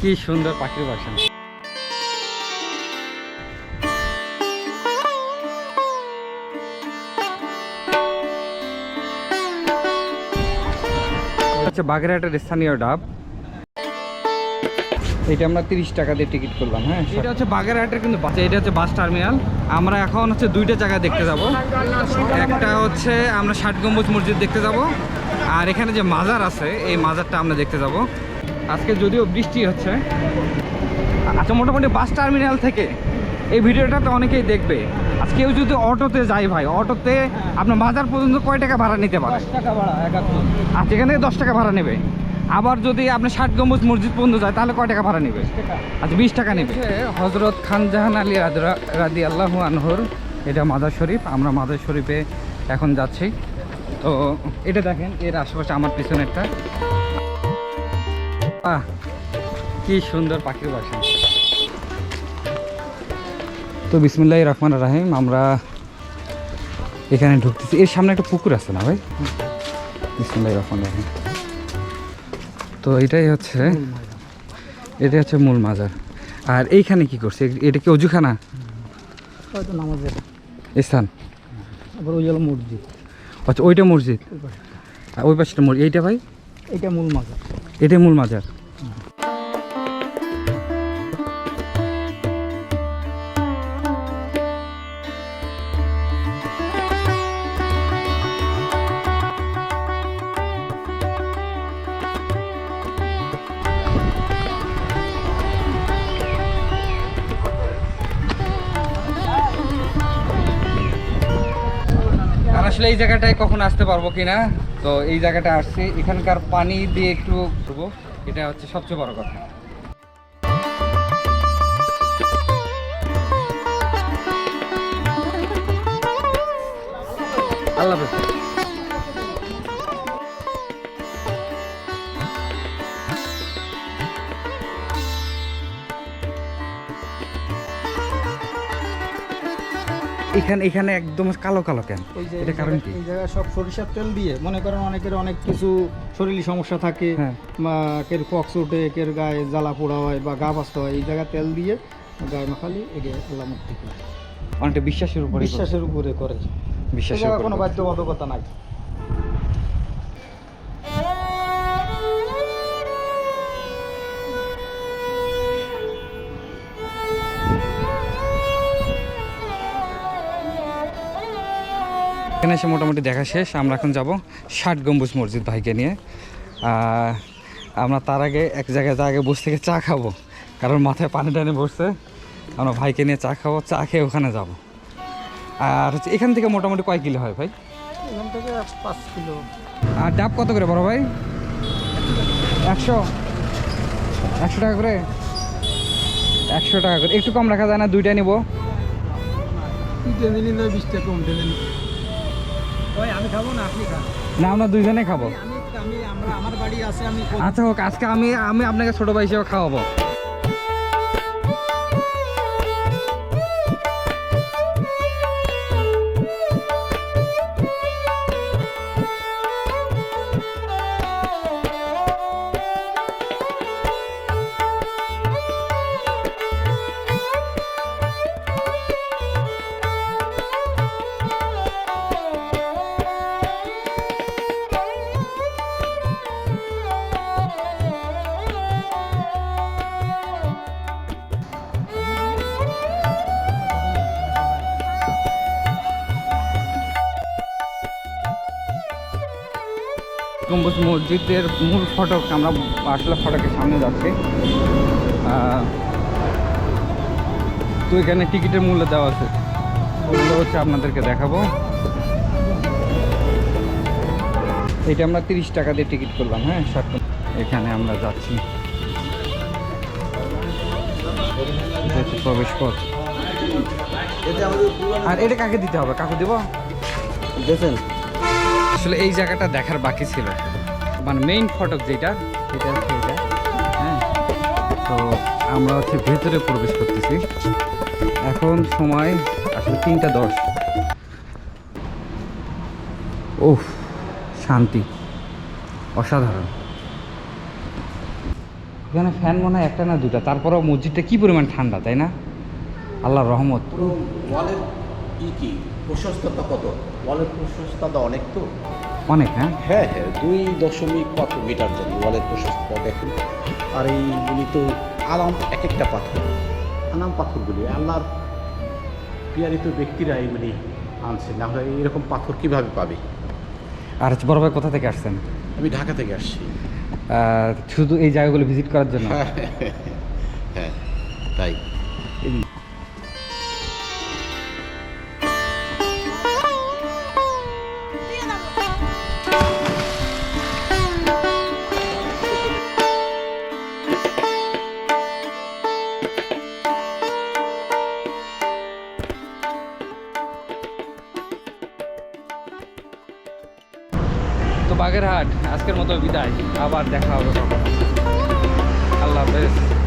কি সুন্দর পাখির বাসা। আচ্ছা বাগেরহাটের স্থানীয় ডাব। এটা আমরা তিরিশ টাকা দিয়ে টিকিট করলাম হ্যাঁ? এটা হচ্ছে বাগেরহাটের কিন্তু বাস, এটা হচ্ছে বাস টার্মিনাল। আমরা এখন হচ্ছে দুইটা জায়গায় দেখতে যাব। একটা হচ্ছে আমরা ষাট গম্বুজ মসজিদ দেখতে যাব। আর এখানে যে মাজার আছে, এই মাজারটা আমরা দেখতে যাব। আজকে যদিও বৃষ্টি হচ্ছে। আচ্ছা মোটামুটি বাস টার্মিনাল থেকে এই ভিডিওটা তো অনেকেই দেখবে। আজ কেউ যদি অটোতে যায় ভাই অটোতে আপনার মাজার পর্যন্ত কয় টাকা ভাড়া নিতে পারে? টাকা ভাড়া আচ্ছা এখান থেকে দশ টাকা ভাড়া নেবে। আবার যদি আপনি ষাট গম্বুজ মসজিদ পর্যন্ত যায় তাহলে কয় টাকা ভাড়া নেবে? আচ্ছা বিশ টাকা নেবে। হজরত খান জাহান আলী রাদ- আল্লাহ আনহর এটা মাদার শরীফ আমরা মাদার শরীফে এখন যাচ্ছি। তো এটা দেখেন এর আশেপাশে আমার পিছনেরটা। কি সুন্দর পাখির বাসা। তো বিসমুল্লাহ রহমান রাহিম আমরা এখানে ঢুকতেছি। এর সামনে একটা পুকুর আছে না ভাই? বিসমুল্লাহ রহমান রাহিম। তো এটাই হচ্ছে এটাই হচ্ছে মূল মাজার। আর এইখানে কি করছে? এটা কি অজুখানা? স্থান আবার ওই হলো মসজিদ। আচ্ছা ওইটা মসজিদ। ওই পাশটা মসজিদ। এইটা ভাই? এটা মূল মাজার। এটাই মূল মাজার। আসলে এই জায়গাটায় কখন আসতে পারব কিনা? তো এই জায়গাটা আসছি। এখানকার পানি দিয়ে একটু ঘুরবো। এটা হচ্ছে সবচেয়ে বড় কথা। আল্লাহ হাফেজ। এখানে এখানে একদম কালো কালো কেন? এটা কারণ কি? এই জায়গায় সব সরিষার তেল দিয়ে মনে করেন অনেকের অনেক কিছু শরীরী সমস্যা থাকে। হ্যাঁ। বা কের ফক্স ওঠে কের গায়ে জ্বালা পোড়া হয় বা গা বাস্ত হয় এই জায়গায় তেল দিয়ে গায়ে মাখালি এগে আল্লাহ মুক্তি করে অনেকটা বিশ্বাসের উপরে বিশ্বাসের উপরে করে। বিশ্বাসের কোনো বাধ্যবাধকতা নাই। এখানে এসে মোটামুটি দেখা শেষ। আমরা এখন যাব ষাট গম্বুজ মসজিদ ভাইকে নিয়ে। আমরা তার আগে এক জায়গায় যা আগে বসে থেকে চা খাব কারণ মাথায় পানি টানি বসছে। আমরা ভাইকে নিয়ে চা খাব চা খেয়ে ওখানে যাব। আর হচ্ছে এখান থেকে মোটামুটি কয় কিলো হয় ভাই? এখান থেকে পাঁচ কিলো। আর ডাব কত করে বড় ভাই? একশো? একশো টাকা করে? একশো টাকা করে। একটু কম রাখা যায় না দুইটা নিবো। টেনে নিলে বিশ কম আমি খাব না আপনি খান। না আমরা দুইজনে খাব। আচ্ছা হোক আজকে আমি আমি আপনাকে ছোট ভাই হিসেবে খাওয়াবো। গম্বুজ মসজিদের মূল ফটক আমরা আসলে ফটকের সামনে যাচ্ছি। তো এখানে টিকিটের মূল্য দেওয়া আছে। ওগুলো হচ্ছে আপনাদেরকে দেখাবো। এটা আমরা তিরিশ টাকা দিয়ে টিকিট করলাম হ্যাঁ? ষাট এখানে আমরা যাচ্ছি। প্রবেশ পথ আর এটা কাকে দিতে হবে? কাকু দেবো? দেখেন আসলে এই জায়গাটা দেখার বাকি ছিল। মানে মেইন ফটক যেটা, সেটা হচ্ছে এটা। হ্যাঁ তো আমরা হচ্ছে ভেতরে প্রবেশ করতেছি। এখন সময় আসলে তিনটা দশ। ওহ শান্তি। অসাধারণ। এখানে ফ্যান মনে হয় একটা না দুটা তারপরেও মসজিদটা কি পরিমাণ ঠান্ডা, তাই না? আল্লাহর রহমত। ই কি? প্রশস্ততা কত? ওয়ালের প্রশস্ততা অনেক তো। অনেক হ্যাঁ? হ্যাঁ হ্যাঁ দুই দশমিক কত মিটার জানি ওয়ালের প্রশস্ততা দেখুন। আর এইগুলি তো আলাম এক একটা পাথর। আনাম পাথরগুলি আল্লাহর পিয়ারিত ব্যক্তিরা এগুলি আনছে না হলে এরকম পাথর কীভাবে পাবে? আর বড় ভাই কোথা থেকে আসছেন? আমি ঢাকা থেকে আসছি। শুধু এই জায়গাগুলো ভিজিট করার জন্য? হ্যাঁ তাই। বাগেরহাট। আজকের মতো বিদায়। আবার দেখা হবে আল্লাহ হাফেজ।